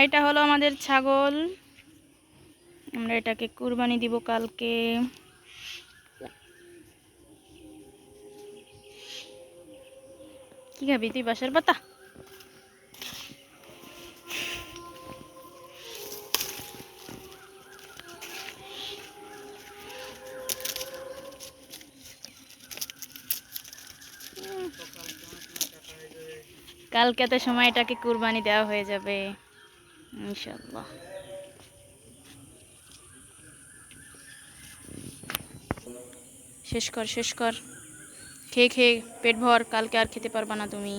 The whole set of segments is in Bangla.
এইটা হলো আমাদের ছাগল। আমরা এটাকে কুরবানি দিব কালকে। কি খাবি তুই বাসার পাতা? কালকে তো সময় এটাকে কুরবানি দেওয়া হয়ে যাবে। ইনশাল্লাহ শেষ কর শেষ কর। খেয়ে খেয়ে পেট ভর, কালকে আর খেতে পারবা না তুমি।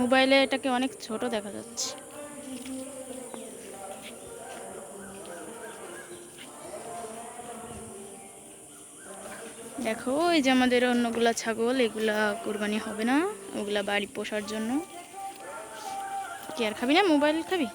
মোবাইলে এটাকে অনেক ছোট দেখা যাচ্ছে। দেখো, এই যে আমাদের অন্যগুলা ছাগল, এগুলা কোরবানি হবে না, ওগুলা বাড়ি পোষার জন্য। কি আর খাবি না? মোবাইল খাবি?